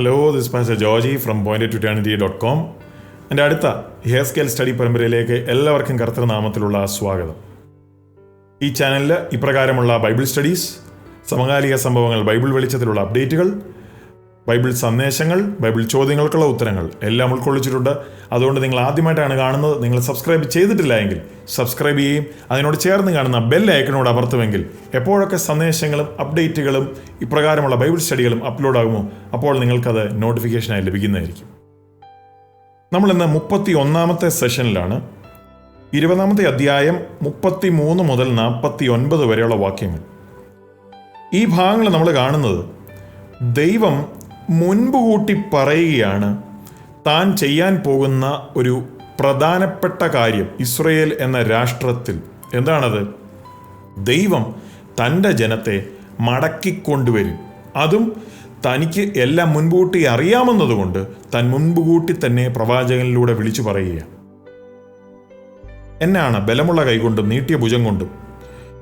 Hello this master Joji from point to ടാനിറ്റി dot com എന്റെ അടുത്ത hair scale study പരമ്പരയിലേക്ക് എല്ലാവർക്കും കർത്തൃനാമത്തിലുള്ള സ്വാഗതം. ഈ ചാനലിൽ ഇപ്രകാരമുള്ള ബൈബിൾ സ്റ്റഡീസ് സമകാലിക സംഭവങ്ങൾ ബൈബിൾ വെളിച്ചത്തിലുള്ള അപ്ഡേറ്റുകൾ ബൈബിൾ സന്ദേശങ്ങൾ ബൈബിൾ ചോദ്യങ്ങൾക്കുള്ള ഉത്തരങ്ങൾ എല്ലാം ഉൾക്കൊള്ളിച്ചിട്ടുണ്ട്. അതുകൊണ്ട് നിങ്ങൾ ആദ്യമായിട്ടാണ് കാണുന്നത്. നിങ്ങൾ സബ്സ്ക്രൈബ് ചെയ്തിട്ടില്ല എങ്കിൽ സബ്സ്ക്രൈബ് ചെയ്യുകയും അതിനോട് ചേർന്ന് കാണുന്ന ബെൽ ഐക്കണോട് അമർത്തുമെങ്കിൽ എപ്പോഴൊക്കെ സന്ദേശങ്ങളും അപ്ഡേറ്റുകളും ഇപ്രകാരമുള്ള ബൈബിൾ സ്റ്റഡികളും അപ്ലോഡ് ആകുമോ അപ്പോൾ നിങ്ങൾക്കത് നോട്ടിഫിക്കേഷനായി ലഭിക്കുന്നതായിരിക്കും. നമ്മൾ ഇന്ന് മുപ്പത്തി ഒന്നാമത്തെ സെഷനിലാണ്. ഇരുപതാമത്തെ അധ്യായം മുപ്പത്തി മൂന്ന് മുതൽ നാൽപ്പത്തി ഒൻപത് വരെയുള്ള വാക്യങ്ങൾ. ഈ ഭാഗങ്ങൾ നമ്മൾ കാണുന്നത് ദൈവം മുൻപ് കൂട്ടി പറയുകയാണ് താൻ ചെയ്യാൻ പോകുന്ന ഒരു പ്രധാനപ്പെട്ട കാര്യം ഇസ്രയേൽ എന്ന രാഷ്ട്രത്തിൽ. എന്താണത്? ദൈവം തന്റെ ജനത്തെ മടക്കിക്കൊണ്ടുവരും. അതും തനിക്ക് എല്ലാം മുൻകൂട്ടി അറിയാമെന്നതുകൊണ്ട് താൻ മുൻപ് കൂട്ടി തന്നെ പ്രവാചകനിലൂടെ വിളിച്ചു പറയുകയാണ്. എന്നാണ് ബലമുള്ള കൈകൊണ്ടും നീട്ടിയ ഭുജം കൊണ്ടും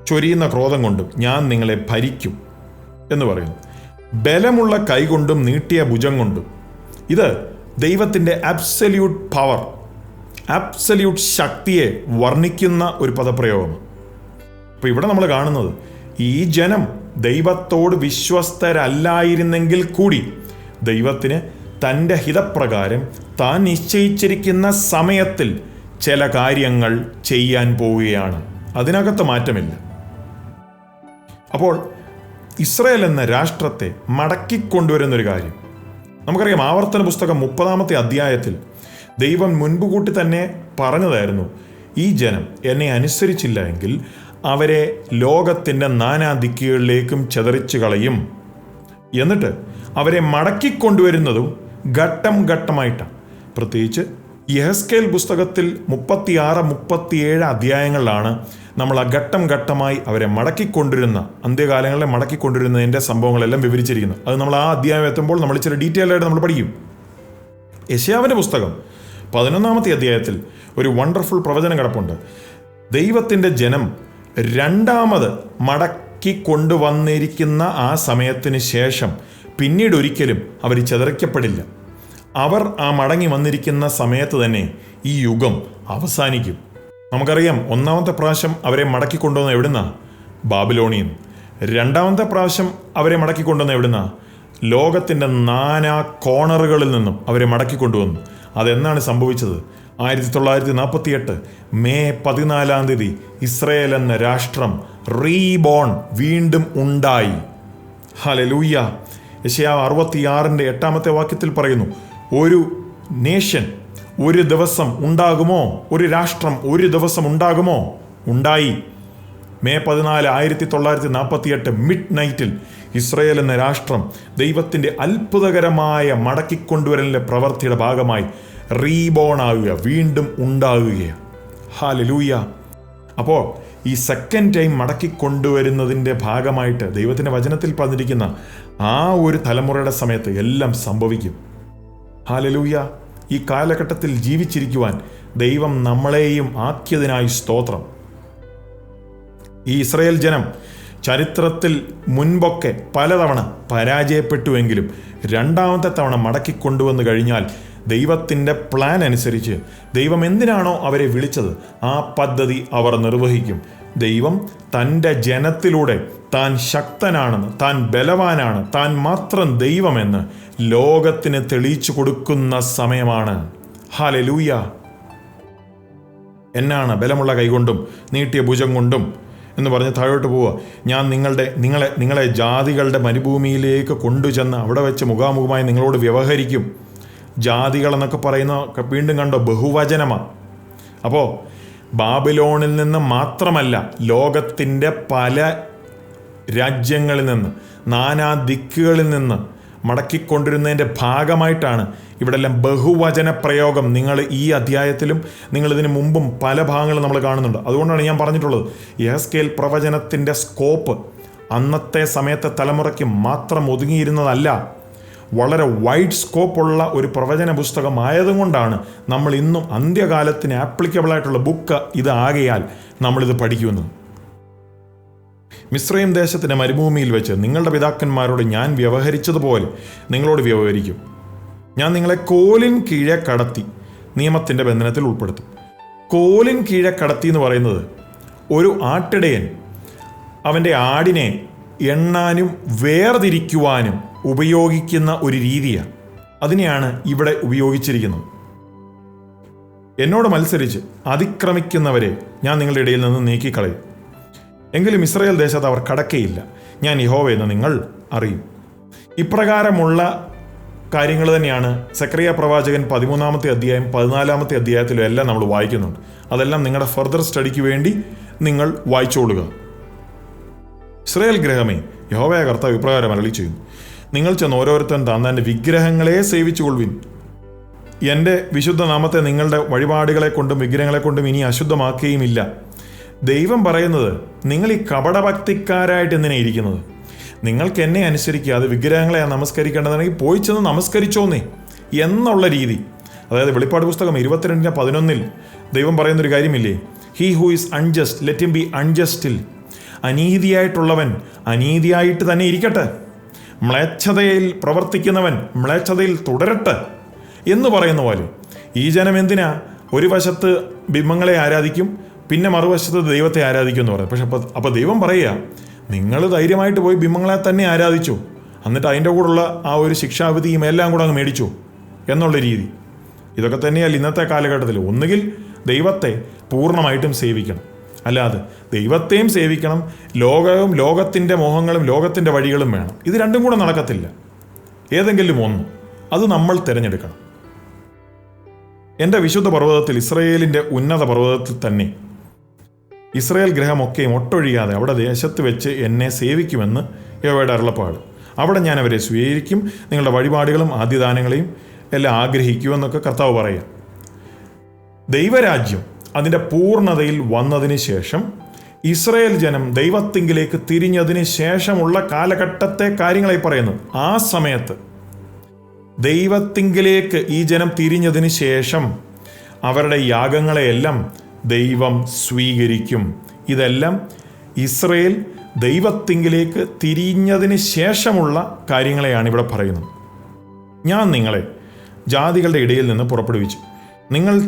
ചൊരിയുന്ന ക്രോധം കൊണ്ടും ഞാൻ നിങ്ങളെ ഭരിക്കും എന്ന് പറയുന്നു ബലമുള്ള കൈകൊണ്ടും നീട്ടിയ ഭുജം കൊണ്ടും. ഇത് ദൈവത്തിന്റെ അബ്സല്യൂട്ട് പവർ അബ്സല്യൂട്ട് ശക്തിയെ വർണിക്കുന്ന ഒരു പദപ്രയോഗമാണ് അപ്പോൾ ഇവിടെ നമ്മൾ കാണുന്നത് ഈ ജനം ദൈവത്തോട് വിശ്വസ്തരല്ലായിരുന്നെങ്കിൽ കൂടി ദൈവത്തിന് തന്റെ ഹിതപ്രകാരം താൻ നിശ്ചയിച്ചിരിക്കുന്ന സമയത്തിൽ ചില കാര്യങ്ങൾ ചെയ്യാൻ പോവുകയാണ്. അതിനകത്ത് മാറ്റമില്ല. അപ്പോൾ ഇസ്രയേൽ എന്ന രാഷ്ട്രത്തെ മടക്കിക്കൊണ്ടുവരുന്നൊരു കാര്യം. നമുക്കറിയാം ആവർത്തന പുസ്തകം മുപ്പതാമത്തെ അധ്യായത്തിൽ ദൈവം മുൻപ് കൂട്ടി തന്നെ പറഞ്ഞതായിരുന്നു ഈ ജനം എന്നെ അനുസരിച്ചില്ല എങ്കിൽ അവരെ ലോകത്തിന്റെ നാനാ ദിക്കുകളിലേക്കും ചെതറിച്ചു കളയും എന്നിട്ട് അവരെ മടക്കിക്കൊണ്ടുവരുന്നതും ഘട്ടം ഘട്ടമായിട്ടാണ്. പ്രത്യേകിച്ച് യഹസ്കേൽ പുസ്തകത്തിൽ മുപ്പത്തിയാറ് മുപ്പത്തിയേഴ് അധ്യായങ്ങളിലാണ് നമ്മൾ ആ ഘട്ടം ഘട്ടമായി അവരെ മടക്കിക്കൊണ്ടിരുന്ന അന്ത്യകാലങ്ങളിലെ മടക്കിക്കൊണ്ടിരുന്നതിന്റെ സംഭവങ്ങളെല്ലാം വിവരിച്ചിരിക്കുന്നത്. അത് നമ്മൾ ആ അധ്യായം എത്തുമ്പോൾ നമ്മൾ ഇച്ചിരി ഡീറ്റെയിൽ ആയിട്ട് നമ്മൾ പഠിക്കും. യശയാവിന്റെ പുസ്തകം പതിനൊന്നാമത്തെ അധ്യായത്തിൽ ഒരു വണ്ടർഫുൾ പ്രവചനം കിടപ്പുണ്ട്. ദൈവത്തിന്റെ ജനം രണ്ടാമത് മടക്കി കൊണ്ടുവന്നിരിക്കുന്ന ആ സമയത്തിന് ശേഷം പിന്നീട് ഒരിക്കലും അവർ ചെതറിക്കപ്പെടില്ല. അവർ ആ മടങ്ങി വന്നിരിക്കുന്ന സമയത്ത് തന്നെ ഈ യുഗം അവസാനിക്കും. നമുക്കറിയാം ഒന്നാമത്തെ പ്രാവശ്യം അവരെ മടക്കി കൊണ്ടുവന്ന എവിടുന്ന? ബാബിലോണിയൻ. രണ്ടാമത്തെ പ്രാവശ്യം അവരെ മടക്കി കൊണ്ടുവന്ന എവിടുന്ന? ലോകത്തിന്റെ നാനാ കോണറുകളിൽ നിന്നും അവരെ മടക്കി കൊണ്ടുവന്നു അതെന്നാണ് സംഭവിച്ചത്? ആയിരത്തി തൊള്ളായിരത്തി നാൽപ്പത്തി എട്ട് മെയ് പതിനാലാം തീയതി ഇസ്രയേൽ എന്ന രാഷ്ട്രം റീബോൺ വീണ്ടും ഉണ്ടായി. ഹലലൂയ്യ യശയാവ് അറുപത്തിയാറിന്റെ എട്ടാമത്തെ വാക്യത്തിൽ പറയുന്നു ഒരു നേഷൻ ഒരു ദിവസം ഉണ്ടാകുമോ? ഒരു രാഷ്ട്രം ഒരു ദിവസം ഉണ്ടാകുമോ? ഉണ്ടായി. മെയ് പതിനാല് ആയിരത്തി തൊള്ളായിരത്തി നാൽപ്പത്തി എട്ട് മിഡ് നൈറ്റിൽ ഇസ്രയേൽ എന്ന രാഷ്ട്രം ദൈവത്തിന്റെ അത്ഭുതകരമായ മടക്കിക്കൊണ്ടുവരലിന്റെ പ്രവൃത്തിയുടെ ഭാഗമായി റീബോൺ ആകുക വീണ്ടും ഉണ്ടാകുകയാണ്. ഹാലലൂയ അപ്പോൾ ഈ സെക്കൻഡ് ടൈം മടക്കിക്കൊണ്ടുവരുന്നതിന്റെ ഭാഗമായിട്ട് ദൈവത്തിന്റെ വചനത്തിൽ പറഞ്ഞിരിക്കുന്ന ആ ഒരു തലമുറയുടെ സമയത്ത് എല്ലാം സംഭവിക്കും. ഹാലലൂയ. ഈ കാലഘട്ടത്തിൽ ജീവിച്ചിരിക്കുവാൻ ദൈവം നമ്മളെയും ആക്കിയതിനായി സ്തോത്രം. ഈ ഇസ്രയേൽ ജനം ചരിത്രത്തിൽ മുൻപൊക്കെ പലതവണ പരാജയപ്പെട്ടുവെങ്കിലും രണ്ടാമത്തെ തവണ മടക്കിക്കൊണ്ടുവന്നു കഴിഞ്ഞാൽ ദൈവത്തിന്റെ പ്ലാൻ അനുസരിച്ച് ദൈവം എന്തിനാണോ അവരെ വിളിച്ചത്? ആ പദ്ധതി അവർ നിർവഹിക്കും. ദൈവം തന്റെ ജനത്തിലൂടെ താൻ ശക്തനാണെന്ന് താൻ ബലവാനാണ് താൻ മാത്രം ദൈവമെന്ന് ലോകത്തിന് തെളിയിച്ചു കൊടുക്കുന്ന സമയമാണ്. ഹാലലൂയ എന്നാണ് ബലമുള്ള കൈകൊണ്ടും നീട്ടിയ ഭുജം കൊണ്ടും എന്ന് പറഞ്ഞ് താഴോട്ട് പോവുക. ഞാൻ നിങ്ങളുടെ നിങ്ങളെ നിങ്ങളെ ജാതികളുടെ മരുഭൂമിയിലേക്ക് കൊണ്ടുചെന്ന് അവിടെ വെച്ച് മുഖാമുഖമായി നിങ്ങളോട് വ്യവഹരിക്കും. ജാതികൾ എന്നൊക്കെ പറയുന്ന വീണ്ടും കണ്ടോ? ബഹുവചനമാണ് അപ്പോൾ ബാബിലോണിൽ നിന്ന് മാത്രമല്ല ലോകത്തിന്റെ പല രാജ്യങ്ങളിൽ നിന്ന് നാനാ ദിക്കുകളിൽ നിന്ന് മടക്കിക്കൊണ്ടിരുന്നതിന്റെ ഭാഗമായിട്ടാണ് ഇവിടെ എല്ലാം ബഹുവചന പ്രയോഗം നിങ്ങൾ ഈ അധ്യായത്തിലും നിങ്ങളിതിന് മുമ്പും പല ഭാഗങ്ങളും നമ്മൾ കാണുന്നുണ്ട്. അതുകൊണ്ടാണ് ഞാൻ പറഞ്ഞിട്ടുള്ളത് യഹസ്കേൽ പ്രവചനത്തിന്റെ സ്കോപ്പ് അന്നത്തെ സമയത്തെ തലമുറയ്ക്ക് മാത്രം ഒതുങ്ങിയിരുന്നതല്ല. വളരെ വൈഡ് സ്കോപ്പുള്ള ഒരു പ്രവചന പുസ്തകമായതുകൊണ്ടാണ് നമ്മൾ ഇന്നും അന്ത്യകാലത്തിന് ആപ്ലിക്കബിൾ ആയിട്ടുള്ള ബുക്ക് ഇത് ആകയാൽ നമ്മളിത് പഠിക്കുന്നത്. മിശ്രയും ദേശത്തിന്റെ മരുഭൂമിയിൽ വെച്ച് നിങ്ങളുടെ പിതാക്കന്മാരോട് ഞാൻ വ്യവഹരിച്ചതുപോലെ നിങ്ങളോട് വ്യവഹരിക്കും. ഞാൻ നിങ്ങളെ കോലിൻ കീഴെ കടത്തി നിയമത്തിന്റെ ബന്ധനത്തിൽ ഉൾപ്പെടുത്തും. കോലിൻ കീഴെ കടത്തി എന്ന് പറയുന്നത് ഒരു ആട്ടിടയൻ അവന്റെ ആടിനെ എണ്ണാനും വേർതിരിക്കുവാനും ഉപയോഗിക്കുന്ന ഒരു രീതിയാണ് അതിനെയാണ് ഇവിടെ ഉപയോഗിച്ചിരിക്കുന്നത്. എന്നോട് മത്സരിച്ച് അതിക്രമിക്കുന്നവരെ ഞാൻ നിങ്ങളുടെ ഇടയിൽ നിന്ന് നീക്കിക്കളയും. എങ്കിലും ഇസ്രയേൽ ദേശത്ത് അവർ കടക്കയില്ല. ഞാൻ യഹോവയെന്ന് നിങ്ങൾ അറിയും. ഇപ്രകാരമുള്ള കാര്യങ്ങൾ തന്നെയാണ് സക്രിയ പ്രവാചകൻ പതിമൂന്നാമത്തെ അധ്യായം പതിനാലാമത്തെ അധ്യായത്തിലും എല്ലാം നമ്മൾ വായിക്കുന്നുണ്ട്. അതെല്ലാം നിങ്ങളുടെ ഫർദർ സ്റ്റഡിക്ക് വേണ്ടി നിങ്ങൾ വായിച്ചോളുക. ഇസ്രയേൽ ഗ്രഹമേ യഹോവയ കർത്താവ് ഇപ്രകാരം അരളി ചെയ്യുന്നു നിങ്ങൾ ചെന്ന് ഓരോരുത്തൻ താന്താന്റെ വിഗ്രഹങ്ങളെ സേവിച്ചു കൊള്ളുവിൻ എന്റെ വിശുദ്ധ നാമത്തെ നിങ്ങളുടെ വഴിപാടുകളെ കൊണ്ടും വിഗ്രഹങ്ങളെ കൊണ്ടും ഇനി അശുദ്ധമാക്കുകയുമില്ല. ദൈവം പറയുന്നത് നിങ്ങൾ ഈ കപടഭക്തിക്കാരായിട്ട് എന്തിനാ ഇരിക്കുന്നത്? നിങ്ങൾക്ക് എന്നെ അനുസരിക്കുക അത് വിഗ്രഹങ്ങളെ നമസ്കരിക്കേണ്ടതാണെങ്കിൽ പോയി ചെന്ന് നമസ്കരിച്ചോന്നേ എന്നുള്ള രീതി. അതായത് വെളിപ്പാട് പുസ്തകം ഇരുപത്തിരണ്ടിന് പതിനൊന്നിൽ ദൈവം പറയുന്നൊരു കാര്യമില്ലേ? He who is unjust let him be അൺജസ്റ്റിൽ അനീതിയായിട്ടുള്ളവൻ അനീതിയായിട്ട് തന്നെ ഇരിക്കട്ടെ. മ്ലേച്ഛതയിൽ പ്രവർത്തിക്കുന്നവൻ മ്ലേച്ഛതയിൽ തുടരട്ടെ എന്ന് പറയുന്ന പോലെ ഈ ജനം എന്തിനാ ഒരു വശത്ത് ബിംബങ്ങളെ ആരാധിക്കും പിന്നെ മറുവശത്ത് ദൈവത്തെ ആരാധിക്കും എന്ന് പറയും പക്ഷെ അപ്പോൾ അപ്പോൾ ദൈവം പറയുക നിങ്ങൾ ധൈര്യമായിട്ട് പോയി ബിംബങ്ങളെ തന്നെ ആരാധിച്ചു എന്നിട്ട് അതിന്റെ കൂടെയുള്ള ആ ഒരു ശിക്ഷാവിധിയും എല്ലാം കൂടെ അങ്ങ് മേടിച്ചു എന്നുള്ള രീതി. ഇതൊക്കെ തന്നെയല്ല ഇന്നത്തെ കാലഘട്ടത്തിൽ. ഒന്നുകിൽ ദൈവത്തെ പൂർണമായിട്ടും സേവിക്കണം. അല്ലാതെ ദൈവത്തെയും സേവിക്കണം ലോകവും ലോകത്തിന്റെ മോഹങ്ങളും ലോകത്തിന്റെ വഴികളും വേണം. ഇത് രണ്ടും കൂടെ നടക്കത്തില്ല. ഏതെങ്കിലും ഒന്ന്. അത് നമ്മൾ തിരഞ്ഞെടുക്കണം. എന്റെ വിശുദ്ധ പർവതത്തിൽ ഇസ്രയേലിന്റെ ഉന്നത പർവതത്തിൽ തന്നെ ഇസ്രയേൽ ഗ്രഹമൊക്കെയും ഒട്ടൊഴിയാതെ അവിടെ ദേശത്ത് വെച്ച് എന്നെ സേവിക്കുമെന്ന് യഹോവയുടെ അരുളപ്പാട്. അവിടെ ഞാൻ അവരെ സ്വീകരിക്കും നിങ്ങളുടെ വഴിപാടുകളും ആദ്യദാനങ്ങളെയും എല്ലാം ആഗ്രഹിക്കുമെന്നൊക്കെ കർത്താവ് പറയാം. ദൈവരാജ്യം അതിന്റെ പൂർണതയിൽ വന്നതിന് ശേഷം ഇസ്രയേൽ ജനം ദൈവത്തിങ്കിലേക്ക് തിരിഞ്ഞതിന് ശേഷമുള്ള കാലഘട്ടത്തെ കാര്യങ്ങളായി പറയുന്നു. ആ സമയത്ത് ദൈവത്തിങ്കിലേക്ക് ഈ ജനം തിരിഞ്ഞതിന് ശേഷം അവരുടെ യാഗങ്ങളെയെല്ലാം ദൈവം സ്വീകരിക്കും. ഇതെല്ലാം ഇസ്രയേൽ ദൈവത്തിങ്കിലേക്ക് തിരിഞ്ഞതിന് ശേഷമുള്ള കാര്യങ്ങളെയാണ് ഇവിടെ പറയുന്നത്. ഞാൻ നിങ്ങളെ ജാതികളുടെ ഇടയിൽ നിന്ന് പുറപ്പെടുവിച്ചു. നിങ്ങൾ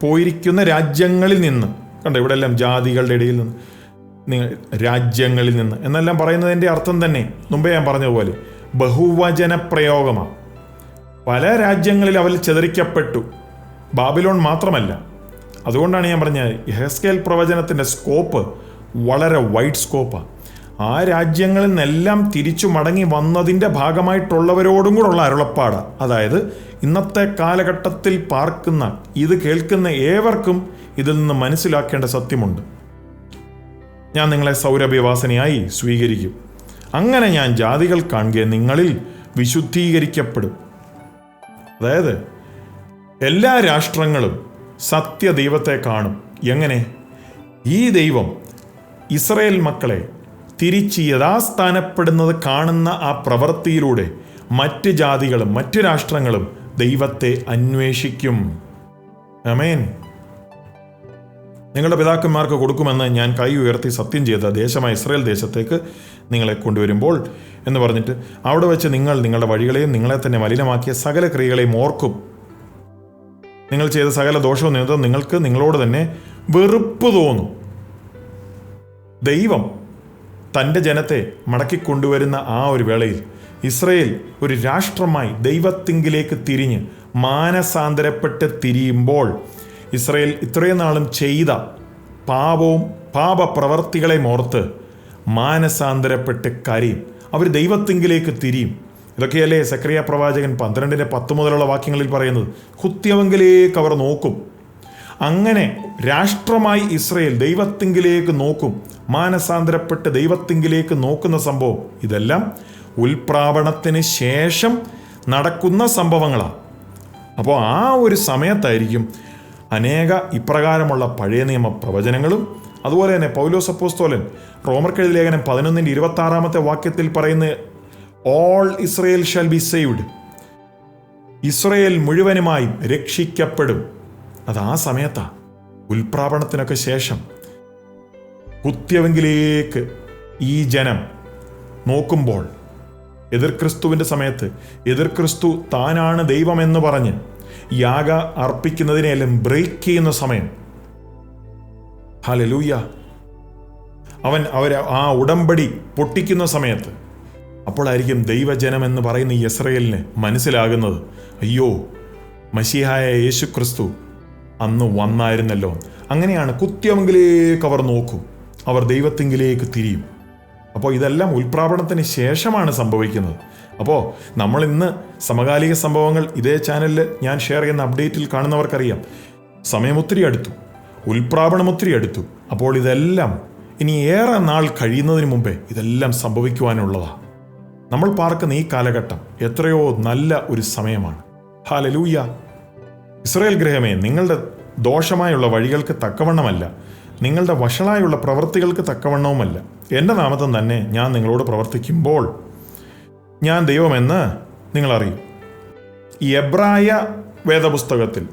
ചിതറിപ്പോയിരിക്കുന്ന രാജ്യങ്ങളിൽ നിന്ന്. കണ്ടോ ഇവിടെ എല്ലാം ജാതികളുടെ ഇടയിൽ നിന്ന് നിങ്ങൾ രാജ്യങ്ങളിൽ നിന്ന്. എന്നെല്ലാം പറയുന്നതിന്റെ അർത്ഥം തന്നെ മുമ്പേ ഞാൻ പറഞ്ഞതുപോലെ ബഹുവചന പ്രയോഗമാണ് പല രാജ്യങ്ങളിൽ അവർ ചെതറിക്കപ്പെട്ടു. ബാബിലോൺ മാത്രമല്ല. അതുകൊണ്ടാണ് ഞാൻ പറഞ്ഞത് ഹെസ്കേൽ പ്രവചനത്തിന്റെ സ്കോപ്പ് വളരെ വൈഡ് സ്കോപ്പാണ് ആ രാജ്യങ്ങളിൽ നിന്നെല്ലാം തിരിച്ചു മടങ്ങി വന്നതിന്റെ ഭാഗമായിട്ടുള്ളവരോടും കൂടെ ഉള്ള അരുളപ്പാട്. അതായത് ഇന്നത്തെ കാലഘട്ടത്തിൽ പാർക്കുന്ന ഇത് കേൾക്കുന്ന ഏവർക്കും ഇതിൽ നിന്ന് മനസ്സിലാക്കേണ്ട സത്യമുണ്ട്. ഞാൻ നിങ്ങളെ സൗരഭ്യവാസനയായി സ്വീകരിക്കും. അങ്ങനെ ഞാൻ ജാതികൾ കാണുക നിങ്ങളിൽ വിശുദ്ധീകരിക്കപ്പെടും. അതായത് എല്ലാ രാഷ്ട്രങ്ങളും സത്യദൈവത്തെ കാണും. എങ്ങനെ? ഈ ദൈവം ഇസ്രയേൽ മക്കളെ തിരിച്ച് യഥാസ്ഥാനപ്പെടുന്നത് കാണുന്ന ആ പ്രവൃത്തിയിലൂടെ മറ്റ് ജാതികളും മറ്റ് രാഷ്ട്രങ്ങളും ദൈവത്തെ അന്വേഷിക്കും. അമേൻ നിങ്ങളുടെ പിതാക്കന്മാർക്ക് കൊടുക്കുമെന്ന് ഞാൻ കൈ ഉയർത്തി സത്യം ചെയ്ത ദേശമായ ഇസ്രായേൽ ദേശത്തേക്ക് നിങ്ങളെ കൊണ്ടുവരുമ്പോൾ എന്ന് പറഞ്ഞിട്ട് അവിടെ വെച്ച് നിങ്ങൾ നിങ്ങളുടെ വഴികളെയും നിങ്ങളെ തന്നെ മലിനമാക്കിയ സകല ക്രിയകളെയും ഓർക്കും. നിങ്ങൾ ചെയ്ത സകല ദോഷവും നിമിത്തം നിങ്ങൾക്ക് നിങ്ങളോട് തന്നെ വെറുപ്പ് തോന്നും. ദൈവം തന്റെ ജനത്തെ മടക്കിക്കൊണ്ടുവരുന്ന ആ ഒരു വേളയിൽ ഇസ്രയേൽ ഒരു രാഷ്ട്രമായി ദൈവത്തിങ്കിലേക്ക് തിരിഞ്ഞ് മാനസാന്തരപ്പെട്ട് തിരിയുമ്പോൾ ഇസ്രയേൽ ഇത്രയും നാളും ചെയ്ത പാപവും പാപപ്രവർത്തികളെ ഓർത്ത് മാനസാന്തരപ്പെട്ട് കരയും. അവർ ദൈവത്തിങ്കിലേക്ക് തിരിയും. ഇതൊക്കെയല്ലേ സക്രിയ പ്രവാചകൻ പന്ത്രണ്ടിന്റെ പത്ത് മുതലുള്ള വാക്യങ്ങളിൽ പറയുന്നത്? കുത്തിയവങ്കിലേക്ക് അവർ നോക്കും. അങ്ങനെ രാഷ്ട്രമായി ഇസ്രയേൽ ദൈവത്തിങ്കിലേക്ക് നോക്കും. മാനസാന്തരപ്പെട്ട് ദൈവത്തിങ്കിലേക്ക് നോക്കുന്ന സംഭവം. ഇതെല്ലാം ഉൽപ്രാവണത്തിന് ശേഷം നടക്കുന്ന സംഭവങ്ങളാണ്. അപ്പോൾ ആ ഒരു സമയത്തായിരിക്കും അനേക ഇപ്രകാരമുള്ള പഴയ നിയമ പ്രവചനങ്ങളും അതുപോലെ തന്നെ പൗലോസ് അപ്പോസ്തോലൻ റോമർക്കെഴുതി ലേഖനം പതിനൊന്നിന്റെ ഇരുപത്തി ആറാമത്തെ വാക്യത്തിൽ പറയുന്ന all Israel shall be saved Israel മുഴുവനുമായും രക്ഷിക്കപ്പെടും. അത് ആ സമയത്താണ് ഉൽപ്രാപണത്തിനൊക്കെ ശേഷം. കുത്തിയവെങ്കിലേക്ക് ഈ ജനം നോക്കുമ്പോൾ എതിർ ക്രിസ്തുവിന്റെ സമയത്ത് എതിർ ക്രിസ്തു താനാണ് ദൈവമെന്ന് പറഞ്ഞ് യാഗ അർപ്പിക്കുന്നതിനെല്ലാം ബ്രേക്ക് ചെയ്യുന്ന സമയം. ഹലലൂയ അവൻ അവർ ആ ഉടമ്പടി പൊട്ടിക്കുന്ന സമയത്ത് അപ്പോഴായിരിക്കും ദൈവജനം എന്ന് പറയുന്ന ഇസ്രയേലിന് മനസ്സിലാകുന്നത്. അയ്യോ മഷിഹായ യേശു ക്രിസ്തു അന്ന് വന്നായിരുന്നല്ലോ. അങ്ങനെയാണ് കുത്യമെങ്കിലേക്ക് അവർ നോക്കും. അവർ ദൈവത്തെങ്കിലേക്ക് തിരിയും. അപ്പോൾ ഇതെല്ലാം ഉൽപ്രാപണത്തിന് ശേഷമാണ് സംഭവിക്കുന്നത്. അപ്പോൾ നമ്മൾ ഇന്ന് സമകാലിക സംഭവങ്ങൾ ഇതേ ചാനലിൽ ഞാൻ ഷെയർ ചെയ്യുന്ന അപ്ഡേറ്റിൽ കാണുന്നവർക്കറിയാം. സമയം ഒത്തിരി അടുത്തു. ഉൽപ്രാപണം ഒത്തിരി അടുത്തു. അപ്പോൾ ഇതെല്ലാം ഇനി ഏറെ നാൾ കഴിയുന്നതിന് മുമ്പേ ഇതെല്ലാം സംഭവിക്കുവാനുള്ളതാണ് നമ്മൾ പാർക്കുന്ന ഈ കാലഘട്ടം എത്രയോ നല്ല ഒരു സമയമാണ്. ഹാലലൂയ ഇസ്രയേൽ ഗ്രഹമേ നിങ്ങളുടെ ദോഷമായുള്ള വഴികൾക്ക് തക്കവണ്ണമല്ല. നിങ്ങളുടെ വഷളായുള്ള പ്രവൃത്തികൾക്ക് തക്കവണ്ണവുമല്ല. എന്റെ നാമത്തം തന്നെ ഞാൻ നിങ്ങളോട് പ്രവർത്തിക്കുമ്പോൾ ഞാൻ ദൈവമെന്ന് നിങ്ങളറിയും എബ്രായ വേദപുസ്തകത്തിൽ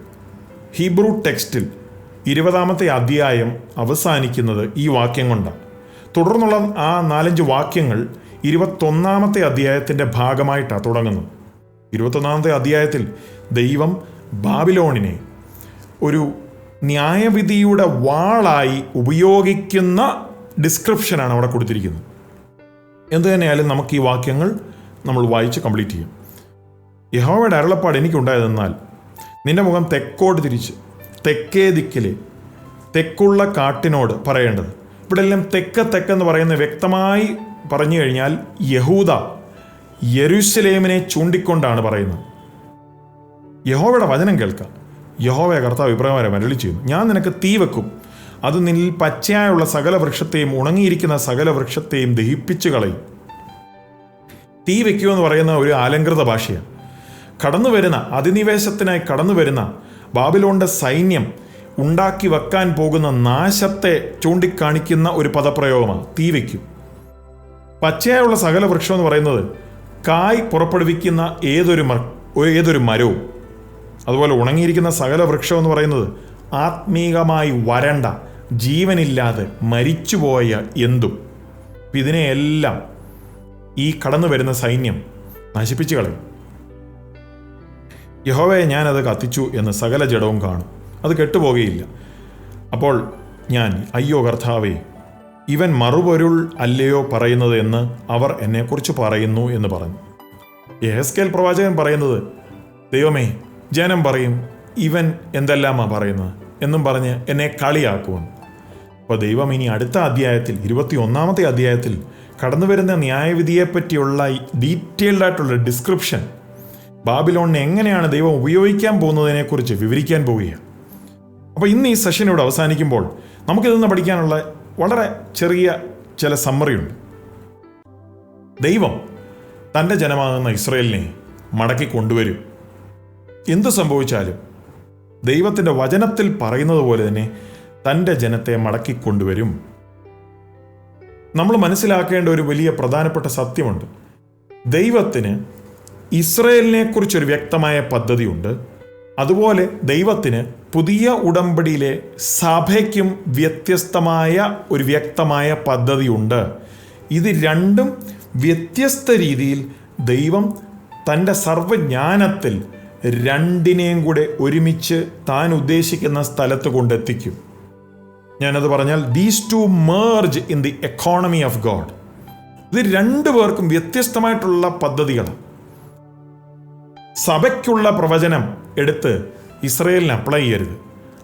ഹീബ്രു ടെക്സ്റ്റിൽ ഇരുപതാമത്തെ അധ്യായം അവസാനിക്കുന്നത് ഈ വാക്യം കൊണ്ടാണ്. തുടർന്നുള്ള ആ നാലഞ്ച് വാക്യങ്ങൾ ഇരുപത്തൊന്നാമത്തെ അധ്യായത്തിന്റെ ഭാഗമായിട്ടാണ് തുടങ്ങുന്നത്. ഇരുപത്തൊന്നാമത്തെ അധ്യായത്തിൽ ദൈവം ബാബിലോണിനെ ഒരു ന്യായവിധിയുടെ വാളായി ഉപയോഗിക്കുന്ന ഡിസ്ക്രിപ്ഷനാണ് അവിടെ കൊടുത്തിരിക്കുന്നത്. എന്തു തന്നെയായാലും നമുക്ക് ഈ വാക്യങ്ങൾ നമ്മൾ വായിച്ച് കംപ്ലീറ്റ് ചെയ്യും. യഹോവയുടെ അരുളപ്പാട് എനിക്കുണ്ടായതെന്നാൽ നിന്റെ മുഖം തെക്കോട്ട് തിരിച്ച് തെക്കേ ദിക്കിലെ തെക്കുള്ള കാട്ടിനോട് പറയേണ്ടത്. ഇവിടെ എല്ലാം തെക്ക് തെക്കെന്ന് പറയുന്ന വ്യക്തമായി പറഞ്ഞു കഴിഞ്ഞാൽ യഹൂദ യെരുസലേമിനെ ചൂണ്ടിക്കൊണ്ടാണ് പറയുന്നത്. യഹോവയുടെ വചനം കേൾക്കാം. യഹോവയ കർത്താവ് ഇപ്രകാരം അരളി ചെയ്യുന്നു ഞാൻ നിനക്ക് തീ വെക്കും. അത് നിന്നിൽ പച്ചയായുള്ള സകല വൃക്ഷത്തെയും ഉണങ്ങിയിരിക്കുന്ന സകല വൃക്ഷത്തെയും ദഹിപ്പിച്ചു കളയും. തീ വെക്കുക എന്ന് പറയുന്ന ഒരു ആലങ്കൃത ഭാഷയാണ്. കടന്നു വരുന്ന അധിനിവേശത്തിനായി കടന്നു വരുന്ന ബാബിലോണിന്റെ സൈന്യം ഉണ്ടാക്കി വെക്കാൻ പോകുന്ന നാശത്തെ ചൂണ്ടിക്കാണിക്കുന്ന ഒരു പദപ്രയോഗമാണ് തീ വയ്ക്കും പച്ചയായുള്ള സകല വൃക്ഷം എന്ന് പറയുന്നത് കായ് പുറപ്പെടുവിക്കുന്ന ഏതൊരു മർ ഏതൊരു മരവും അതുപോലെ ഉണങ്ങിയിരിക്കുന്ന സകല വൃക്ഷം എന്ന് പറയുന്നത് ആത്മീകമായി വരണ്ട ജീവനില്ലാതെ മരിച്ചുപോയ എന്തും. ഇതിനെയെല്ലാം ഈ കടന്നു വരുന്ന സൈന്യം നശിപ്പിച്ചു കളയും. യഹോവയെ ഞാനത് കത്തിച്ചു എന്ന് സകല ജഡവും കാണും. അത് കെട്ടുപോകുകയില്ല. അപ്പോൾ ഞാൻ അയ്യോ കർത്താവേ ഇവൻ മറുപൊരുൾ അല്ലയോ പറയുന്നത് എന്ന് അവർ എന്നെക്കുറിച്ച് പറയുന്നു എന്ന് പറഞ്ഞു. യഹസ്കേൽ പ്രവാചകൻ പറയുന്നത് ദൈവമേ ജനം പറയും ഇവൻ എന്തെല്ലാമാ പറയുന്നത്? എന്നും പറഞ്ഞ് എന്നെ കളിയാക്കുമെന്ന് അപ്പോൾ ദൈവം ഇനി അടുത്ത അധ്യായത്തിൽ ഇരുപത്തി ഒന്നാമത്തെ അധ്യായത്തിൽ കടന്നു വരുന്ന ന്യായവിധിയെപ്പറ്റിയുള്ള ഡീറ്റെയിൽഡ് ആയിട്ടുള്ള ഡിസ്ക്രിപ്ഷൻ ബാബിലോണിനെ എങ്ങനെയാണ് ദൈവം ഉപയോഗിക്കാൻ പോകുന്നതിനെക്കുറിച്ച് വിവരിക്കാൻ പോവുകയാണ്. അപ്പോൾ ഇന്ന് ഈ സെഷൻ ഇവിടെ അവസാനിക്കുമ്പോൾ നമുക്കിതൊന്ന് പഠിക്കാനുള്ള വളരെ ചെറിയ ചില സമ്മറിയുണ്ട് ദൈവം തന്റെ ജനമാകുന്ന ഇസ്രയേലിനെ മടക്കി കൊണ്ടുവരും. എന്തു സംഭവിച്ചാലും ദൈവത്തിന്റെ വചനത്തിൽ പറയുന്നത് പോലെ തന്നെ തന്റെ ജനത്തെ മടക്കി കൊണ്ടുവരും. നമ്മൾ മനസ്സിലാക്കേണ്ട ഒരു വലിയ പ്രധാനപ്പെട്ട സത്യമുണ്ട്. ദൈവത്തിന് ഇസ്രയേലിനെ കുറിച്ചൊരു വ്യക്തമായ പദ്ധതിയുണ്ട്. അതുപോലെ ദൈവത്തിന് പുതിയ ഉടമ്പടിയിലെ സഭയ്ക്കും വ്യത്യസ്തമായ ഒരു വ്യക്തമായ പദ്ധതിയുണ്ട്. ഇത് രണ്ടും വ്യത്യസ്ത രീതിയിൽ ദൈവം തന്റെ സർവജ്ഞാനത്തിൽ രണ്ടിനെയും കൂടെ ഒരുമിച്ച് താൻ ഉദ്ദേശിക്കുന്ന സ്ഥലത്ത് കൊണ്ടെത്തിക്കും. ഞാനത് പറഞ്ഞാൽ these two merge in the economy of God ഇത് രണ്ടു പേർക്കും വ്യത്യസ്തമായിട്ടുള്ള പദ്ധതികളാണ്. സഭയ്ക്കുള്ള പ്രവചനം എടുത്ത് ഇസ്രയേലിന് അപ്ലൈ ചെയ്യരുത്.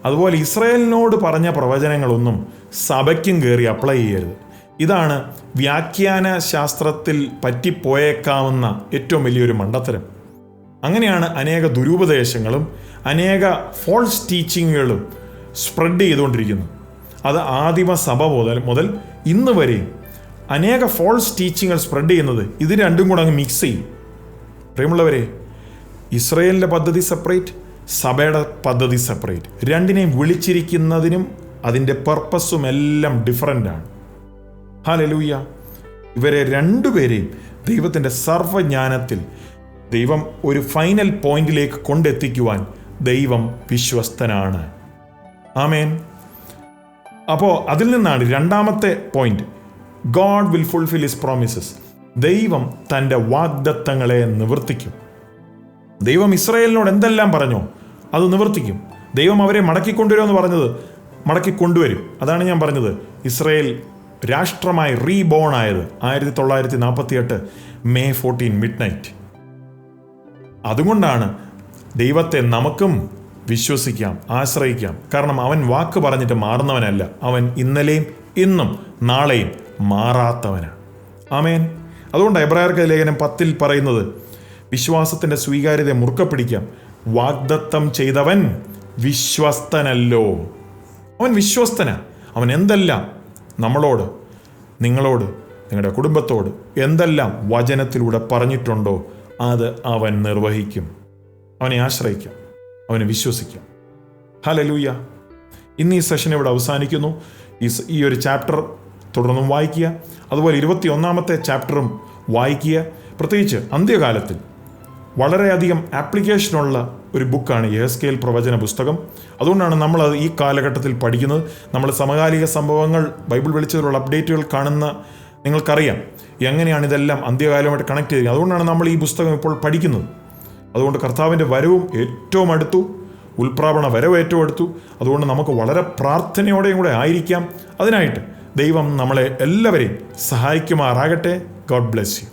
അതുപോലെ ഇസ്രയേലിനോട് പറഞ്ഞ പ്രവചനങ്ങളൊന്നും സഭയ്ക്കും കയറി അപ്ലൈ ചെയ്യരുത്. ഇതാണ് വ്യാഖ്യാന ശാസ്ത്രത്തിൽ പറ്റിപ്പോയേക്കാവുന്ന ഏറ്റവും വലിയൊരു മണ്ടത്തരം. അങ്ങനെയാണ് അനേക ദുരുപദേശങ്ങളും അനേക ഫോൾസ് ടീച്ചിങ്ങുകളും സ്പ്രെഡ് ചെയ്തുകൊണ്ടിരിക്കുന്നത്. അത് ആദിമ സഭ മുതൽ മുതൽ ഇന്ന് വരെയും അനേക ഫോൾസ് ടീച്ചിങ്ങുകൾ സ്പ്രെഡ് ചെയ്യുന്നത് ഇത് രണ്ടും കൂടെ അങ്ങ് മിക്സ് ചെയ്യും. പ്രിയമുള്ളവരെ ഇസ്രയേലിന്റെ പദ്ധതി സെപ്പറേറ്റ് സഭയുടെ പദ്ധതി സെപ്പറേറ്റ് രണ്ടിനെയും വിളിച്ചിരിക്കുന്നതിനും അതിന്റെ പർപ്പസും എല്ലാം ഡിഫറന്റ് ആണ്. ഹാലലൂയ ഇവരെ രണ്ടുപേരെയും ദൈവത്തിന്റെ സർവജ്ഞാനത്തിൽ ദൈവം ഒരു ഫൈനൽ പോയിന്റിലേക്ക് കൊണ്ടെത്തിക്കുവാൻ ദൈവം വിശ്വസ്തനാണ്. ആമേൻ. അപ്പോൾ അതിൽ നിന്നാണ് രണ്ടാമത്തെ point God will fulfil his promises ദൈവം തന്റെ വാഗ്ദത്തങ്ങളെ നിവർത്തിക്കും. ദൈവം ഇസ്രയേലിനോട് എന്തെല്ലാം പറഞ്ഞോ അത് നിവർത്തിക്കും. ദൈവം അവരെ മടക്കി മടക്കിക്കൊണ്ടുവരുമെന്ന് പറഞ്ഞത് മടക്കി കൊണ്ടുവരും അതാണ് ഞാൻ പറഞ്ഞത്. ഇസ്രയേൽ രാഷ്ട്രമായി റീബോൺ ആയത് ആയിരത്തി തൊള്ളായിരത്തി നാൽപ്പത്തി എട്ട് മെയ് ഫോർട്ടീൻ മിഡ് നൈറ്റ് അതുകൊണ്ടാണ് ദൈവത്തെ നമുക്കും വിശ്വസിക്കാം ആശ്രയിക്കാം. കാരണം അവൻ വാക്ക് പറഞ്ഞിട്ട് മാറുന്നവനല്ല. അവൻ ഇന്നലെയും ഇന്നും നാളെയും മാറാത്തവനാണ്. ആമേൻ. അതുകൊണ്ട് എബ്രായർക്ക് ലേഖനം പത്തിൽ പറയുന്നത് വിശ്വാസത്തിന്റെ സ്വീകാര്യത മുറുക്ക പിടിക്കാം വാഗ്ദത്തം ചെയ്തവൻ വിശ്വസ്തനല്ലോ. അവൻ വിശ്വസ്തനാ. അവൻ എന്തെല്ലാം നമ്മളോട് നിങ്ങളോട് നിങ്ങളുടെ കുടുംബത്തോട് എന്തെല്ലാം വചനത്തിലൂടെ പറഞ്ഞിട്ടുണ്ടോ അത് അവൻ നിർവഹിക്കും. അവനെ ആശ്രയിക്കാം. അവനെ വിശ്വസിക്കാം. ഹലലൂയ ഇന്ന് ഈ സെഷൻ ഇവിടെ അവസാനിക്കുന്നു. ഈ ഈ ഒരു ചാപ്റ്റർ തുടർന്നും വായിക്കുക. അതുപോലെ ഇരുപത്തി ഒന്നാമത്തെ ചാപ്റ്ററും വായിക്കുക. പ്രത്യേകിച്ച് അന്ത്യകാലത്തിൽ വളരെയധികം ആപ്ലിക്കേഷനുള്ള ഒരു ബുക്കാണ് യഹസ്കേൽ പ്രവചന പുസ്തകം. അതുകൊണ്ടാണ് നമ്മൾ അത് ഈ കാലഘട്ടത്തിൽ പഠിക്കുന്നത്. നമ്മൾ സമകാലിക സംഭവങ്ങൾ ബൈബിൾ വിളിച്ചതിലുള്ള അപ്ഡേറ്റുകൾ കാണുന്ന നിങ്ങൾക്കറിയാം. എങ്ങനെയാണ് ഇതെല്ലാം അന്ത്യകാലമായിട്ട് കണക്ട് ചെയ്തിരിക്കുന്നത്? അതുകൊണ്ടാണ് നമ്മൾ ഈ പുസ്തകം ഇപ്പോൾ പഠിക്കുന്നത് അതുകൊണ്ട് കർത്താവിന്റെ വരവും ഏറ്റവും അടുത്തു ഉൽപ്രാപണ വരവ് ഏറ്റവും അടുത്തു. അതുകൊണ്ട് നമുക്ക് വളരെ പ്രാർത്ഥനയോടെയും കൂടെ ആയിരിക്കാം. അതിനായിട്ട് ദൈവം നമ്മളെ എല്ലാവരെയും സഹായിക്കുമാറാകട്ടെ. God bless you